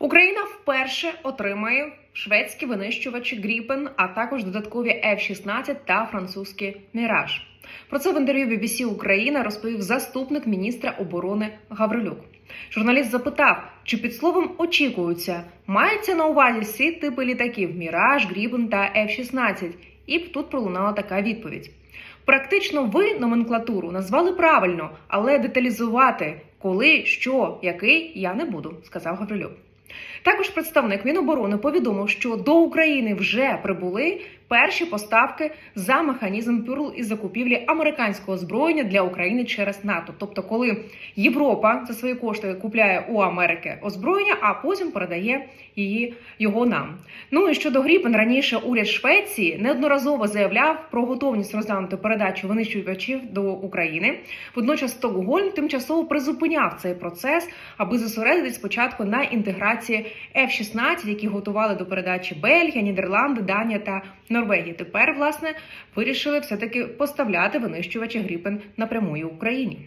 Україна вперше отримає шведські винищувачі Гріпен, а також додаткові F-16 та французький Міраж. Про це в інтерв'ю BBC Україна розповів заступник міністра оборони Гаврилюк. Журналіст запитав, чи під словом очікуються мається на увазі всі типи літаків Міраж, Гріпен та F-16? І тут пролунала така відповідь. Практично ви номенклатуру назвали правильно, але деталізувати коли, що, який я не буду, сказав Гаврилюк. Також представник Міноборони повідомив, що до України вже прибули перші поставки за механізм Пюрл із закупівлі американського озброєння для України через НАТО. Тобто, коли Європа за свої кошти купляє у Америки озброєння, а потім передає її його нам. Ну і щодо Гріпен, раніше уряд Швеції неодноразово заявляв про готовність розглянути передачу винищувачів до України. Водночас Стокгольм тимчасово призупиняв цей процес, аби зосередитись спочатку на інтеграції F-16, які готували до передачі Бельгія, Нідерланди, Данія та Норвегія. Тепер власне вирішили все таки поставляти винищувачі Гріпен напряму Україні.